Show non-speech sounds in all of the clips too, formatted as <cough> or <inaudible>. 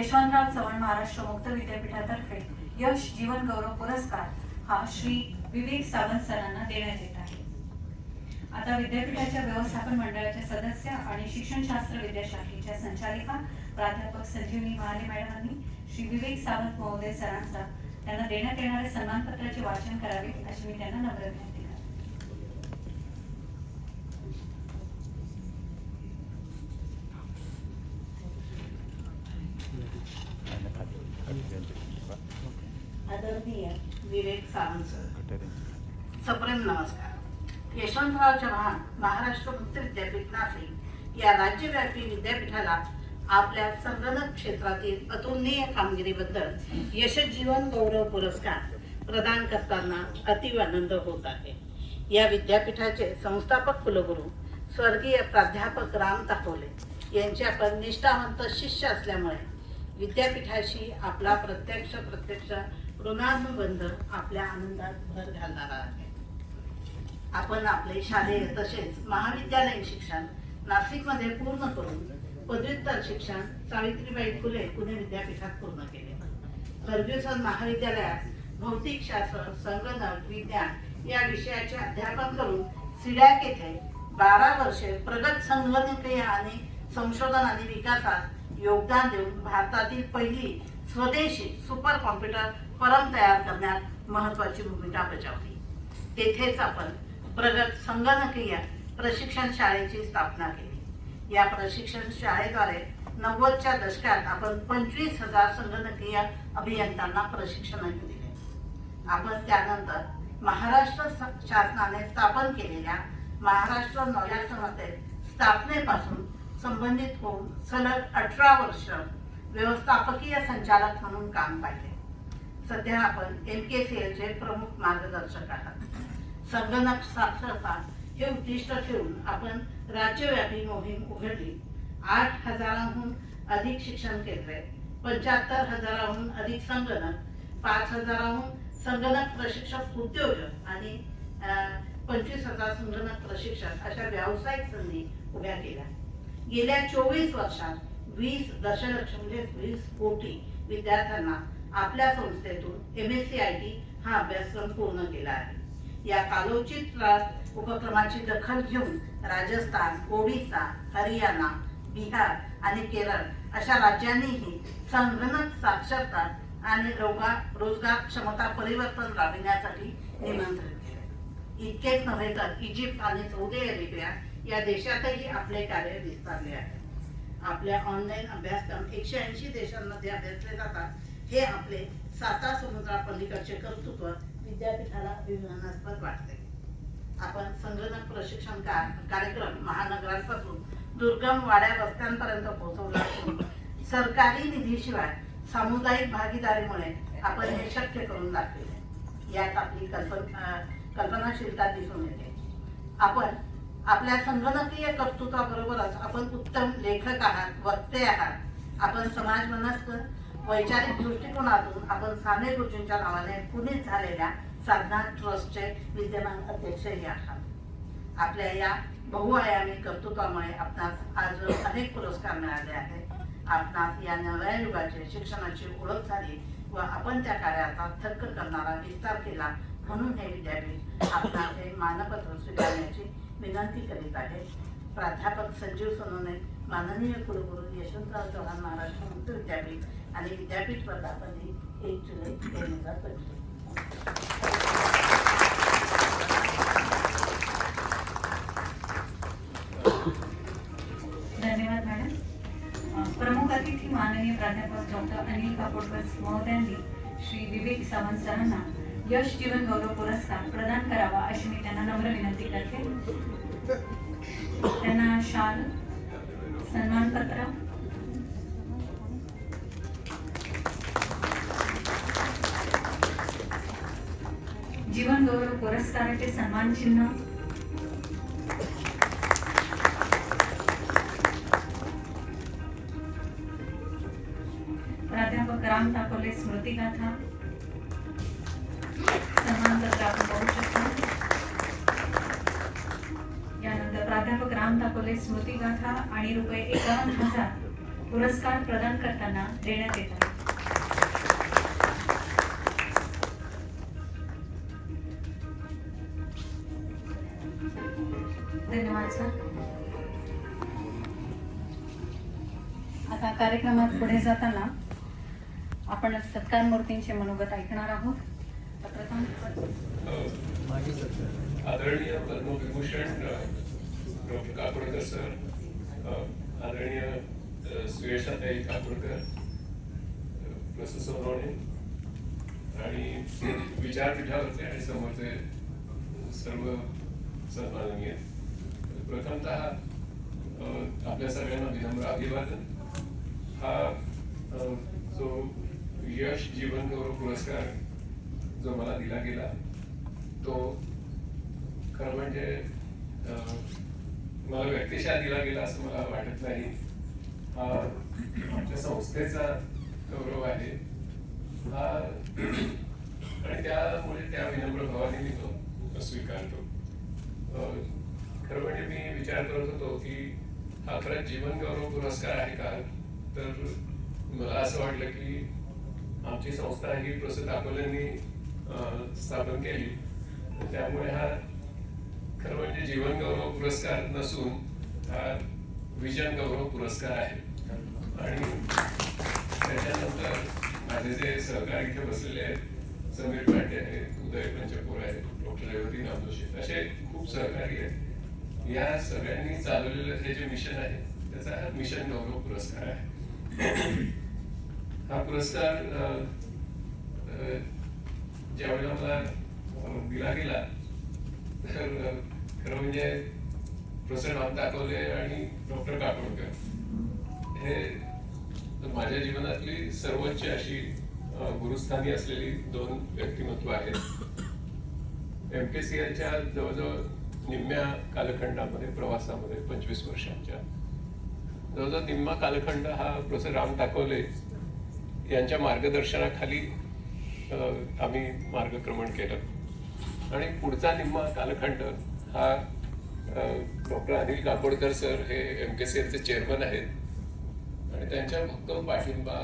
यशवंतराव चव्हाण महाराष्ट्र मुक्त विद्यापीठातर्फे यश जीवन गौरव पुरस्कार हा श्री विवेक सावंत सरांना देण्यात येत आहे. आता विद्यापीठाच्या व्यवस्थापन मंडळाच्या सदस्य आणि शिक्षणशास्त्र विद्याशाखेच्या संचालिका प्राध्यापक संजीवनी महाले मॅडमांनी श्री विवेक सावंत महोदय सरांचा त्यांना देण्यात येणाऱ्या सन्मानपत्राचे वाचन करावे अशी मी त्यांना नम्र विनंती करते आदरणीय विवेक सावंत सर. सप्रेम नमस्कार. यशवंतराव चव्हाण महाराष्ट्र मुक्त विद्यापीठ नाशिक या राज्यव्यापी विद्यापीठाला आपल्या संगणक क्षेत्रातील अतुलनीय कामगिरीबद्दल यशजीवन गौरव पुरस्कार प्रदान करताना अतीव आनंद होत आहे. या विद्यापीठाचे संस्थापक कुलगुरू स्वर्गीय प्राध्यापक राम ताकोले यांचे आपण निष्ठावंत शिष्य असल्यामुळे विद्यापीठाशी आपला प्रत्यक्ष प्रत्यक्ष ऋणानुबंध आपल्या आनंदात भर घालणारा आहे. आपण आपले शालेय तसेच महाविद्यालयीन शिक्षण नाशिकमध्ये पूर्ण करून पदव्युत्तर शिक्षण सावित्रीबाई फुले पुणे विद्यापीठात पूर्ण केले. फर्ग्युसन महाविद्यालयात भौतिक शास्त्र संगणक विज्ञान या विषयाचे अध्यापन करून सिडॅक येथे बारा वर्षे प्रगत संगणकीय आणि संशोधन आणि विकासात योगदान देऊन भारतातील पहिली स्वदेशी सुपर कॉम्प्युटर परम तयार करण्यात महत्वाची भूमिका बजावली. तेथेच आपण प्रगत संगणकीय प्रशिक्षण शाळेची स्थापना केली. या प्रशिक्षण शाळेद्वारे नव्वदच्या दशकात आपण पंचवीस हजार संगणकीय अभियंत्यांना प्रशिक्षणही दिले. आपण त्यानंतर महाराष्ट्र शासनाने स्थापन केलेल्या महाराष्ट्र नवराष्ट्रमध्ये स्थापनेपासून संबंधित होऊन सलग अठरा वर्ष व्यवस्थापकीय संचालक म्हणून काम पाहिले. सध्या आपण एम के सी एलचे प्रमुख मार्गदर्शक आहात. संगणक साक्षरता हे उद्दिष्ट ठेवून आपण राज्यव्यापी मोहीम उघडली. आठ हजारांहून अधिक शिक्षण केंद्रे पंच्याहत्तर हजाराहून अधिक संगणक पाच हजाराहून संगणक प्रशिक्षक उद्योजक आणि पंचवीस हजार संगणक प्रशिक्षक अशा व्यावसायिक संधी उभ्या केल्या. गेल्या चोवीस वर्षात वीस दशलक्ष म्हणजे वीस कोटी विद्यार्थ्यांना आपल्या संस्थेतून M S C I T हा अभ्यासक्रम पूर्ण केला आहे. या कालोचित उपक्रमाची दखल घेऊन राजस्थान ओडिसा हरियाणा बिहार आणि केरळ अशा राज्यांनीही संगणक साक्षरता आणि रोगा- रोजगार क्षमता परिवर्तन राबविण्यासाठी निमंत्रित केले इतकेच नव्हे तर इजिप्त आणि सौदी अरेबिया या देशातही आपले कार्य विस्तारले आहे. आपल्या ऑनलाईन अभ्यासक्रम एकशे ऐंशी देशांमध्ये अभ्यासले जातात. हे आपले साता समुद्रापलीकडचे कर्तृत्व विद्यापीठाला अभिमानास्पद वाटते. आपण संगणक प्रशिक्षण कार्यक्रम महानगरांपासून दुर्गम वाड्या रस्त्यांपर्यंत पोहोचवला असून सरकारी निधीशिवाय सामुदायिक भागीदारीमुळे आपण हे शक्य करून दाखविले. यात आपली कल्पन कल्पनाशीलता दिसून येते. आपण आपल्या संगणकीय कर्तृत्वाबरोबरच आपण उत्तम लेखक आहात वक्ते आहात. आपण समाज मनस्क वैचारिक दृष्टिकोनातून आपण साने गुरुजींच्या नावाने पुनीत झालेल्या साधना ट्रस्टचे विद्यमान अध्यक्षही आहात. आपल्या या बहुआयामी कर्तृत्वामुळे आपणास आज अनेक पुरस्कार मिळाले आहेत. आपणास या नव्या युगाचे शिक्षणाची ओळख झाली व आपण त्या कार्याचा थक्क करणारा विस्तार केला म्हणून हे विद्यापीठ आपणास हे मानपत्र स्वीकारण्याची विनंती करीत आहे. प्राध्यापक संजीव सोनोने माननीय कुलगुरू यशवंतराव चव्हाण महाराष्ट्र मुक्त विद्यापीठ आणि विद्यापीठ वर्धापन एक जुलै दोन हजार पंचवीस धन्यवाद मॅडम. प्रमुख अतिथी माननीय प्राध्यापक डॉक्टर अनिल काकोडकर महोदयांनी श्री विवेक सावंत सरांना यश जीवन गौरव पुरस्कार प्रदान करावा अशी मी त्यांना नम्र विनंती करते. शाल सन्मानपत्र जीवन गौरव पुरस्काराचे सन्मान चिन्ह। प्राध्यापक राम ताकोले स्मृती एकावन्न हजार पुरस्कार प्रदान करताना देण्यात येत आहे. धन्यवाद सर. आता कार्यक्रमात पुढे जाताना आपण सत्कार मूर्तींचे मनोगत ऐकणार आहोत. आदरणीय पद्मविभूषण डॉक्टर काकोडकर सर आदरणीय सुयशाताई काकुरकर प्रस्तुत सोनवणे आणि विचारपीठावरचे आणि समोरचे सर्व सन्माननीय. प्रथमतः आपल्या सगळ्यांना विनम्र अभिवादन. हा जो यश जीवन गौरव पुरस्कार जो मला दिला गेला तो खरं म्हणजे मला व्यक्तिशा दिला गेला असं मला वाटत नाही. हा आमच्या संस्थेचा गौरव आहे. हा आणि त्यामुळे त्या विनम्र भावाने मी तो स्वीकारतो. खरं म्हणजे मी विचार करत होतो की हा खरंच जीवन गौरव पुरस्कार आहे का? तर मला असं वाटलं की आमची संस्था ही प्रसिद्ध अकोल्यांनी स्थापन केली. त्यामुळे हा खरं म्हणजे जीवन गौरव पुरस्कार नसून हा विजन गौरव पुरस्कार आहे. आणि त्याच्यानंतर माझे जे सहकारी इथे बसलेले आहेत समीर पांडे आहेत उदय पंचपूर आहेत डॉक्टर रेवती नामदोशी असे खूप सहकारी आहेत. या सगळ्यांनी चालवलेलं हे जे मिशन आहे त्याचा हा मिशन गौरव पुरस्कार आहे. हा पुरस्कार ज्यावेळेला मला दिला गेला खरं म्हणजे प्रोफेसर राम दाखवले आणि डॉक्टर काकोडकर. हे माझ्या जीवनातली सर्वोच्च अशी गुरुस्थानी असलेली दोन व्यक्तिमत्व आहेत. एम के सी एलच्या जवळजवळ निम्म्या कालखंडामध्ये प्रवासामध्ये पंचवीस वर्षांच्या. जवळजवळ निम्मा कालखंड हा प्रोफेसर राम टाकवले यांच्या मार्गदर्शनाखाली आम्ही मार्गक्रमण केलं. आणि पुढचा निम्मा कालखंड हा डॉक्टर अनिल काकोडकर सर हे एम के सी एलचे चेअरमन आहेत. आणि त्यांच्या भक्कम पाठिंबा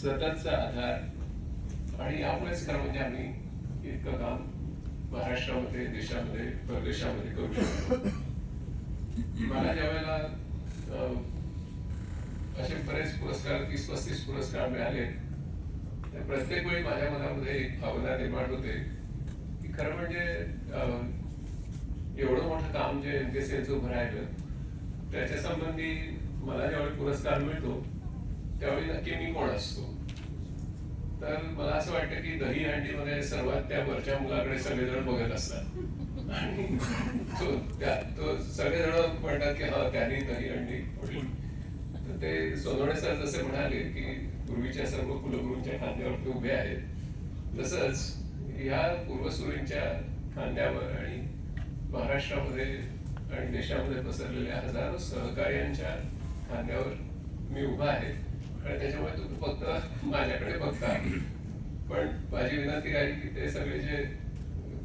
सततचा आधार आणि यामुळेच खरं म्हणजे आम्ही इतकं काम महाराष्ट्रामध्ये देशामध्ये परदेशामध्ये करू शकतो. मला ज्या वेळेला असे बरेच पुरस्कार तीस पस्तीस पुरस्कार मिळाले तर प्रत्येक वेळी माझ्या मनामध्ये एक भावना निर्माण होते. खरं म्हणजे एवढं मोठं काम जे एम के सी एलचं उभं राहिलं त्याच्या संबंधी मला ज्यावेळी पुरस्कार मिळतो त्यावेळी नक्की मी कोण असतो? तर मला असं वाटतं की दही हंडीमध्ये सर्वात त्या वरच्या मुलाकडे सगळेजण बघत असतात. आणि तो त्या तो सगळेजण म्हणतात की हा त्याने दही हंडी तर ते सोनवणे सर जसे म्हणाले की पूर्वीच्या सर्व कुलगुरूंच्या खांद्यावरती उभे आहेत. तसंच ह्या पूर्वसुरींच्या खांद्यावर आणि महाराष्ट्रामध्ये आणि देशामध्ये पसरलेल्या हजारो सहकार्यांच्या खांद्यावर मी उभा आहे आणि त्याच्यामुळे तुम्ही फक्त माझ्याकडे बघता. पण माझी विनंती आहे की ते सगळे जे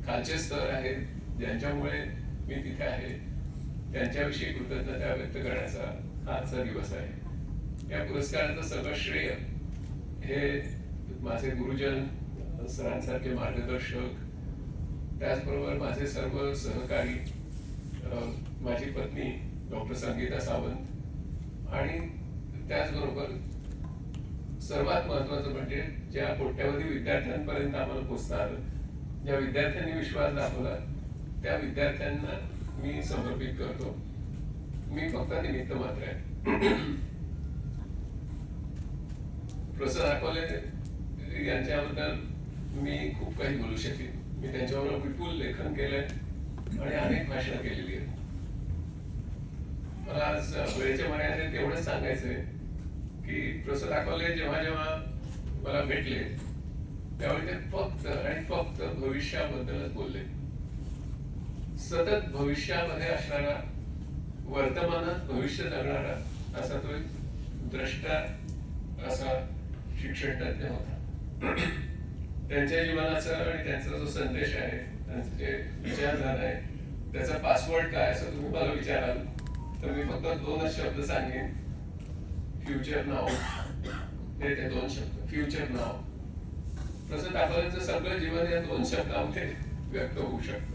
खालचे स्तर आहेत ज्यांच्यामुळे मी तिथे आहे त्यांच्याविषयी कृतज्ञता व्यक्त करण्याचा आजचा दिवस आहे. या पुरस्काराचं सगळं श्रेय हे माझे गुरुजन सरांसारखे मार्गदर्शक. त्याचबरोबर माझे सर्व सहकारी माझी पत्नी डॉक्टर संगीता सावंत. आणि त्याचबरोबर सर्वात महत्वाचं म्हणजे ज्या कोट्यावधी विद्यार्थ्यांपर्यंत आम्हाला पोचता आलं ज्या विद्यार्थ्यांनी विश्वास दाखवला त्या विद्यार्थ्यांना मी समर्पित करतो. मी फक्त निमित्त मात्र आहे. प्रसाद अकोले यांच्याबद्दल मी खूप काही बोलू शकेन. मी त्यांच्यावर विपुल लेखन केलंय आणि अनेक भाषणं केलेली आहेत. मला आज वेळेच्या मर्यादेत एवढंच सांगायचंय की प्रोफेसर दाखवले जेव्हा जेव्हा मला भेटले त्यावेळी ते फक्त आणि फक्त भविष्याबद्दलच बोलले. सतत भविष्यामध्ये असणारा वर्तमानात भविष्य जगणारा असा तो एक द्रष्टा असा शिक्षण तज्ञ होता. त्यांच्या जीवनाचा आणि त्यांचा जो संदेश आहे त्यांचे जे विचारधारा आहे त्याचा पासवर्ड काय असं तुम्ही मला विचाराल तर मी फक्त दोनच शब्द सांगेन. फ्युचर नाव हे ते दोन शब्द. फ्युचर नाव तसं दाखवल्याचं सगळं जीवन या दोन शब्दामध्ये व्यक्त होऊ शकतं.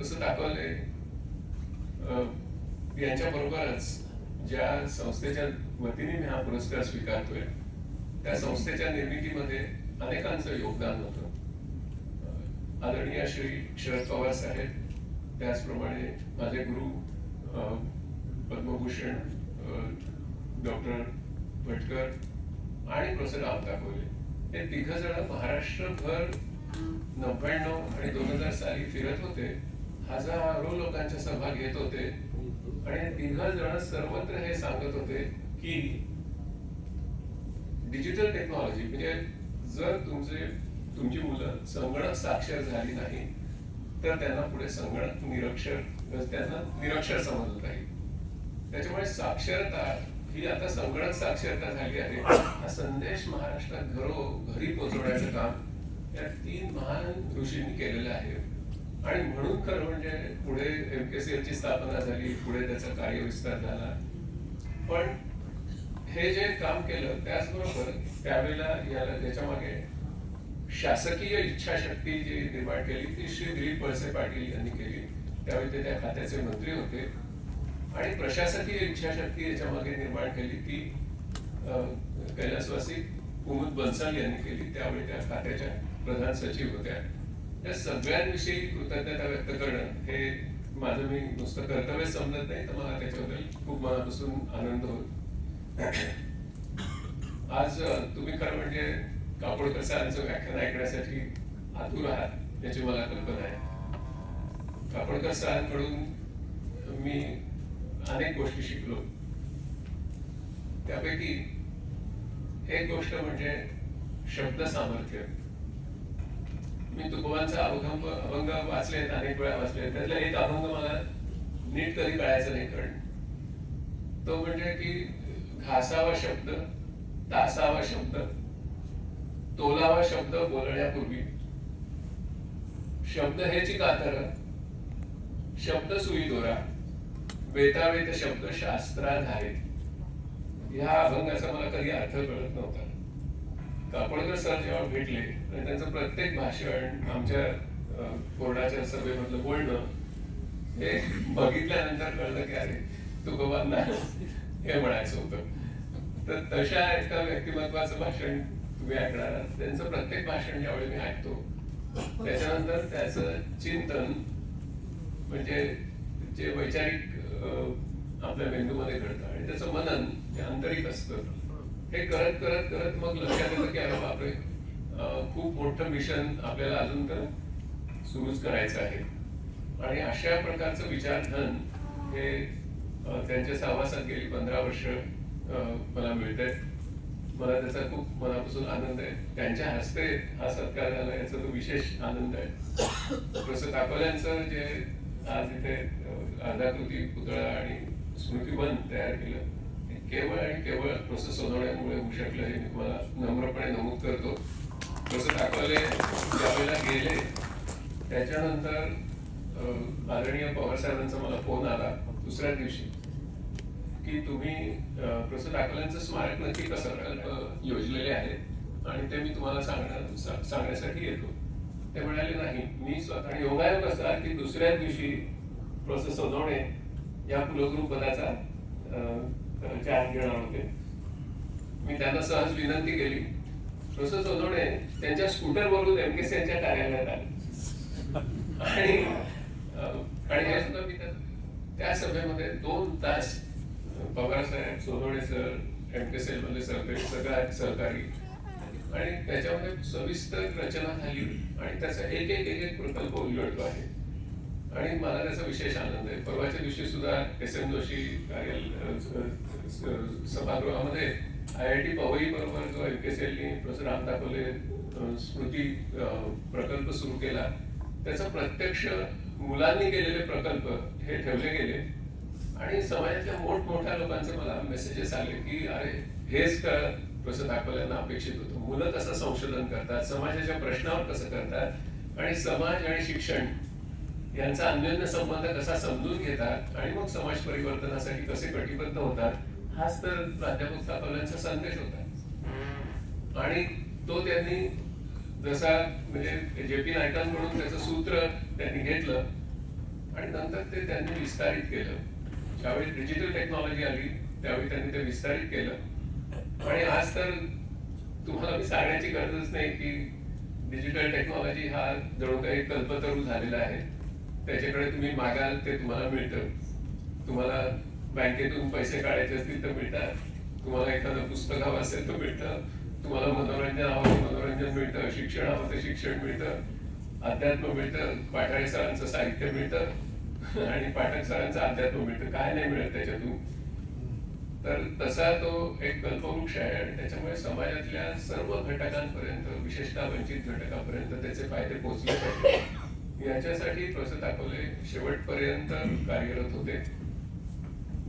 तसं दाखवले यांच्या बरोबरच ज्या संस्थेच्या वतीने मी हा पुरस्कार स्वीकारतोय त्या संस्थेच्या निर्मितीमध्ये अनेकांचं योगदान होतं. आदरणीय श्री शरद पवार साहेब त्याचप्रमाणे माझे गुरु पद्मभूषण डॉक्टर भटकर आणि प्रोफेसर राम दाखवले हे तिघ जण महाराष्ट्रभर नव्याण्णव आणि दोन हजार साली फिरत होते. हजारो लोकांच्या सभा घेत होते. आणि तिघ जण सर्वत्र हे सांगत होते की डिजिटल टेक्नॉलॉजी म्हणजे जर तुमचे तुमची मुलं संगणक साक्षर झाली नाही तर त्यांना पुढे संगणक निरक्षर त्यांना निरक्षर समजलं नाही त्याच्यामुळे साक्षरता ही आता संगणक साक्षरता झाली आहे. हा संदेश महाराष्ट्रात घरो घरी पोहोचवण्याचं काम या तीन महान ऋषींनी केलेलं आहे. आणि म्हणून खरं म्हणजे पुढे एम के सी ची स्थापना झाली पुढे त्याचा कार्यविस्तार झाला. पण हे जे काम केलं त्याचबरोबर त्यावेळेला याला त्याच्यामागे शासकीय इच्छाशक्ती जी निर्माण केली ती श्री दिलीप वळसे पाटील यांनी केली. त्यावेळी ते त्या खात्याचे मंत्री होते. आणि प्रशासकीय इच्छाशक्ती याच्या मागे निर्माण केली ती अं, कैलासवासी कुमुद बन्सल यांनी केली. त्यावेळी त्या खात्याच्या प्रधान सचिव होत्या. या सगळ्यांविषयी कृतज्ञता व्यक्त करणं हे माझं मी नुसतं कर्तव्य समजत नाही तर मला त्याच्याबद्दल खूप मनापासून आनंद होतो. आज तुम्ही खरं म्हणजे कापडकर सरांचं व्याख्यान ऐकण्यासाठी आतुर आहात याची मला कल्पना आहे. कापडकर सरांकडून मी अनेक गोष्टी शिकलो. त्यापैकी एक गोष्ट म्हणजे शब्द सामर्थ्य. मी तुकोबांचा अभंग अभंग वाचलेत अनेक वेळा वाचले त्यातला एक अभंग मला नीट कधी कळायचं नाही कारण. तो म्हणजे की घासावा शब्द तासावा शब्द तोलावा शब्द बोलण्यापूर्वी. शब्द हेची कातर शब्द सुई दोरा वेतावेत शब्द शास्त्रात ह्या अभंगाचा मला कधी अर्थ कळत नव्हता. कापडकर सर जेव्हा भेटले आणि त्यांचं प्रत्येक भाषण आमच्या अं, बोर्डाच्या सभेमधलं बोलणं हे बघितल्यानंतर कळलं की अरे तुकोबांना हे म्हणायचं होतं तर तशा एका व्यक्तिमत्वाचं भाषण तुम्ही ऐकणार आहात. त्यांचं प्रत्येक भाषण ज्यावेळी मी ऐकतो त्याच्यानंतर त्याचं चिंतन म्हणजे जे वैचारिक आपल्या मेंदूमध्ये घडतं आणि त्याचं मनन हे आंतरिक असतं हे करत करत करत मग लक्षात येतं की अरे बापरे खूप मोठं मिशन आपल्याला अजून तर सुरूच करायचं आहे आणि अशा प्रकारचं विचारधन हे त्यांच्या सहवासात गेली पंधरा वर्ष मला मला आहेत मला त्याचा खूप मनापासून आनंद आहे. त्यांच्या हस्ते हा सत्कार झाला याचा तो विशेष आनंद आहे. प्रोफेसर काकोल्यांचं जे आज इथे अर्धाकृती पुतळा आणि स्मृतिवन तयार केलं केवळ आणि केवळ प्रस सोनवण्यामुळे होऊ शकलं हे मी तुम्हाला नम्रपणे नमूद करतो. प्रोसेस दाखवले ज्यावेळेला गेले त्याच्यानंतर आदरणीय पवार साहेबांचा मला फोन आला. दुसऱ्या दिवशी. की तुम्ही अं, प्रोफेसर दाखल्यांचं स्मारक नक्की कसं प्रकल्प योजलेले आहेत आणि ते मी तुम्हाला सांगणार सांगण्यासाठी येतो. ते म्हणाले नाही मी स्वतः आणि योगायोग असा की दुसऱ्या दिवशी प्रोसेस सोनवणे या कुलगुरू पदाचा अं, चार्ज घेणार होते. मी त्यांना सहज विनंती केली. प्रोसेस सोनवणे त्यांच्या स्कूटर वरून एम के यांच्या कार्यालयात आले. आणि आणि हे सुद्धा त्या- सभेमध्ये दोन तास पवारसाहेब पवार साहेब Sonawane sir M K cell मधले सहकारी सगळ्या सहकारी. आणि त्याच्यामध्ये सविस्तर रचना झाली आणि त्याचा एक एक एक एक प्रकल्प उलगडतो आहे. आणि मला त्याचा विशेष आनंद आहे. परवाच्या दिवशी सुद्धा एस एम जोशी कार्यालय सभागृहामध्ये आय आय टी पवई बरोबर जो एम के सेलनी प्रोफेसर राम दाखवले स्मृती प्रकल्प सुरू केला. त्याचा प्रत्यक्ष मुलांनी केलेले प्रकल्प हे ठेवले गेले. आणि समाजातल्या मोठमोठ्या लोकांचे मला मेसेजेस आले की अरे हेच का कसं दाखवल्यानं अपेक्षित होतं? मुलं कसं संशोधन करतात? समाजाच्या प्रश्नावर कसं करतात? आणि समाज आणि शिक्षण यांचा अन्योन्य संबंध कसा समजून घेतात? आणि मग समाज परिवर्तनासाठी कसे कटिबद्ध होतात? हाच तर प्राध्यापक तापवल्यांचा संदेश होता. आणि तो त्यांनी जसा म्हणजे जे पी म्हणून त्याचं सूत्र त्यांनी घेतलं आणि नंतर ते त्यांनी विस्तारित केलं. ज्यावेळी डिजिटल टेक्नॉलॉजी आली त्यावेळी त्यांनी ते विस्तारित केलं. आणि आज तर तुम्हाला मी सांगण्याची गरजच नाही की डिजिटल टेक्नॉलॉजी हा जणू काही कल्पतरू झालेला आहे. त्याच्याकडे तुम्ही मागाल ते तुम्हाला मिळतं. तुम्हाला बँकेतून पैसे काढायचे असतील तर मिळतात. तुम्हाला एखादं पुस्तक हवं असेल तर मिळतं. तुम्हाला मनोरंजन हवं मनोरंजन मिळतं शिक्षण हवं ते शिक्षण मिळतं. अध्यात्म मिळतं पाठाळे सरांचं साहित्य मिळतं. आणि पाठक सरांचं अध्यात्म मिळतं. काय नाही मिळत त्याच्यातून. तर तसा तो एक कल्पवृक्ष आहे आणि त्याच्यामुळे समाजातल्या सर्व घटकांपर्यंत विशेषतः वंचित घटकापर्यंत त्याचे फायदे पोहोचले पाहिजे. याच्यासाठी प्रोसेस दाखवले. शेवटपर्यंत कार्यरत होते.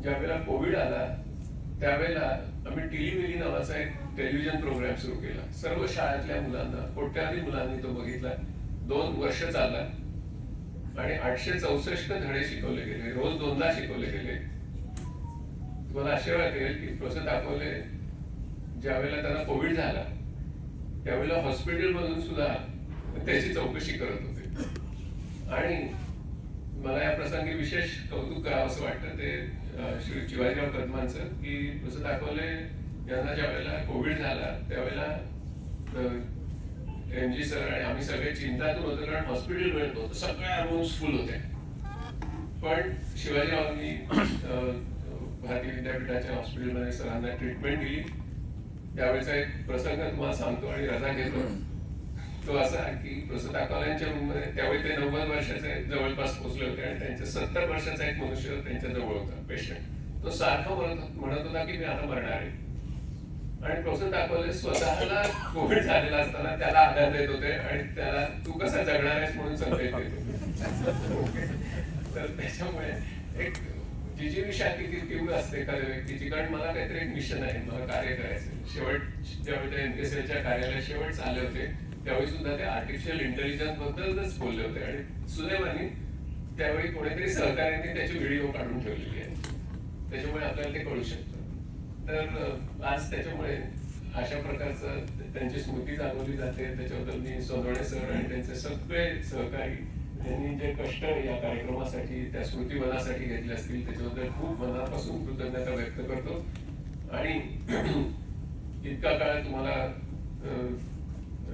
ज्यावेळेला कोविड आला त्यावेळेला आम्ही टिलीमिली नावाचा एक टेलिव्हिजन प्रोग्राम सुरू केला. सर्व शाळेतल्या मुलांना कोट्यावधी मुलांनी तो बघितला. दोन वर्ष चालला. आणि आठशे चौसष्ट धडे शिकवले गेले. म्हणजे रोज दोनदा शिकवले गेले. तुम्हाला आश्चर्य वाटेल की प्रोसेस दाखवले ज्यावेळेला त्यांना कोविड झाला त्यावेळेला हॉस्पिटलमधून सुद्धा त्याची चौकशी करत होते. आणि मला या प्रसंगी विशेष कौतुक करावं असं वाटतं. ते श्री शिवाजीराव कदमांचं की जसं दाखवले यांना ज्या वेळेला कोविड झाला त्यावेळेला एम जी सर आणि आम्ही सगळे चिंतातून होतो कारण हॉस्पिटल मिळत होतं सगळ्या रूम्स फुल होते पण शिवाजीरावांनी भारतीय विद्यापीठाच्या हॉस्पिटलमध्ये सरांना ट्रीटमेंट दिली. त्यावेळेचा एक प्रसंग तुम्हाला सांगतो आणि रजा घेतो. तो असा की प्रसाद दाखवल्यांच्या रूममध्ये त्यावेळी ते नव्वद वर्षाचे जवळपास पोहोचले होते आणि त्यांच्या सत्तर वर्षाचा एक मनुष्य त्यांच्या जवळ होता पेशंट तो सारखं म्हणत म्हणत होता की मी आता मरणार आहे. आणि प्रोसेस दाखवले स्वतःला कोविड झालेला असताना त्याला आधार देत होते आणि त्याला तू कसा जगणार आहेस म्हणून संदेश देत होते. <laughs> तर त्याच्यामुळे एक जिजीविषा किती तीव्र असते एखाद्या व्यक्तीची. कारण मला काहीतरी एक मिशन आहे मला कार्य करायचं शेवट ज्यावेळी ते एनकेसीच्या कार्यालयात शेवट चालले होते त्यावेळी सुद्धा ते आर्टिफिशियल इंटेलिजन्स बद्दलच बोलले होते. आणि सुदैवाने त्यावेळी कोणीतरी सहकार्याने त्याचे व्हिडिओ काढून ठेवलेली आहे त्याच्यामुळे आपल्याला ते कळू शकतं. तर आज त्याच्यामुळे अशा प्रकारचं त्यांची स्मृती जागवली जाते. त्याच्याबद्दल मी सोनवणे सर आणि त्यांचे सगळे सहकारी त्यांनी जे कष्ट या कार्यक्रमासाठी त्या स्मृतिवनासाठी घेतले असतील त्याच्याबद्दल खूप मनापासून कृतज्ञता व्यक्त करतो. आणि <clears throat> इतका काळ तुम्हाला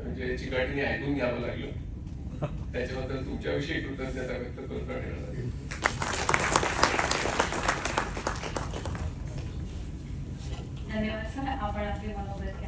म्हणजे जे चिकाटीने ऐकून घ्यावं लागलं. त्याच्याबद्दल तुमच्याविषयी कृतज्ञता व्यक्त करतो आणि लागेल. धन्यवाद सर. आपण आपले मनोगत